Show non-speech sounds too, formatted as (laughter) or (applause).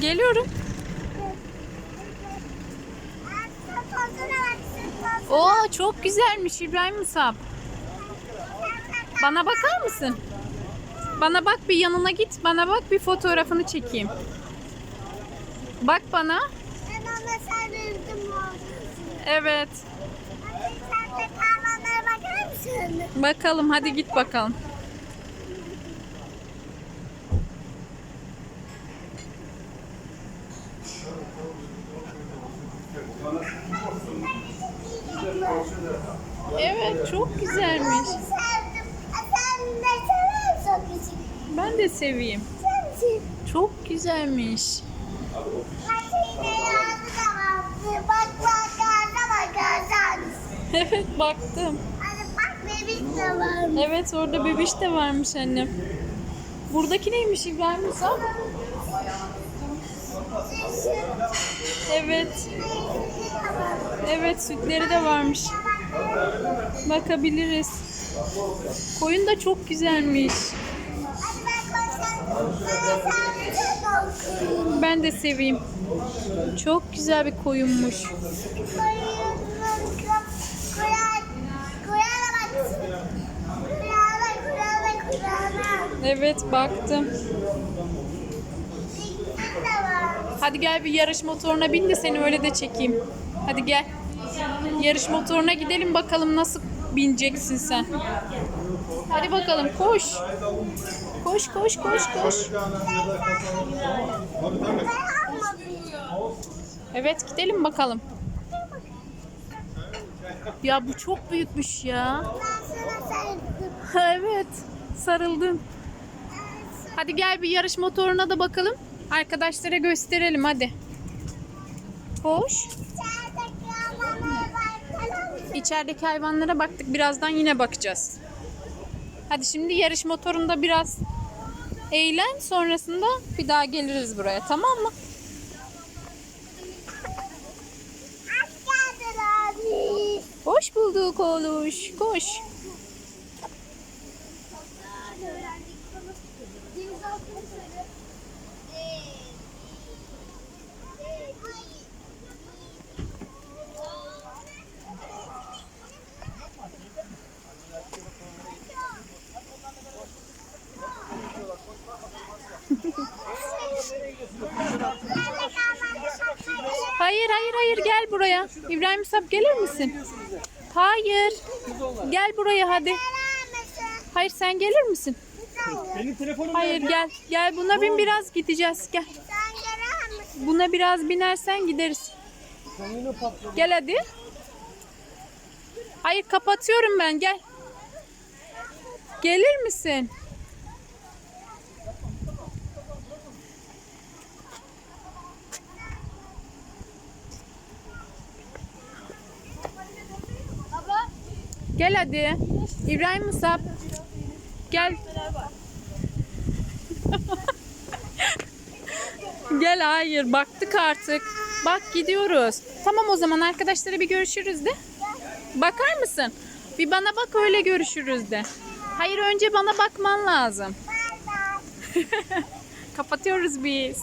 Geliyorum. Oo çok güzelmiş İbrahim Musab. Bana bakar mısın? Bana bak bir yanına git. Bana bak bir fotoğrafını çekeyim. Bak bana. Evet. Sen de kahramanlara bakar mısın? Bakalım hadi git bakalım. Evet çok güzelmiş. Ben de seveyim. Çok güzelmiş. (laughs) Evet baktım. Evet orada bebiş de varmış annem. Buradaki neymiş İbrahim Musa? Evet. Evet sütleri de varmış. Bakabiliriz. Koyun da çok güzelmiş. Ben de seveyim. Çok güzel bir koyunmuş. Evet baktım. Hadi gel bir yarış motoruna bin de seni öyle de çekeyim. Hadi gel. Yarış motoruna gidelim bakalım nasıl bineceksin sen. Hadi bakalım koş. Koş koş koş koş. Evet gidelim bakalım. Ya bu çok büyükmüş ya. (laughs) Evet sarıldın. Hadi gel bir yarış motoruna da bakalım. Arkadaşlara gösterelim hadi. Koş. İçerideki hayvanlara bakalım mısın? İçerideki hayvanlara baktık. Birazdan yine bakacağız. Hadi şimdi yarış motorunda biraz eğlen. Sonrasında bir daha geliriz buraya. Tamam mı? Hoş bulduk oğluş. Koş. Hayır hayır hayır gel buraya. İbrahim Sap gelir misin? Hayır. Gel buraya hadi. Hayır sen gelir misin? Benim telefonum Hayır gel. Gel buna bin biraz gideceğiz. Gel. Buna biraz binersen gideriz. Gel hadi. Hayır kapatıyorum ben gel. Gelir misin? Gel hadi. İbrahim Musab. Gel. (laughs) Gel hayır baktık artık. Bak gidiyoruz. Tamam o zaman arkadaşlara bir görüşürüz de. Bakar mısın? Bir bana bak öyle görüşürüz de. Hayır önce bana bakman lazım. (laughs) Kapatıyoruz biz.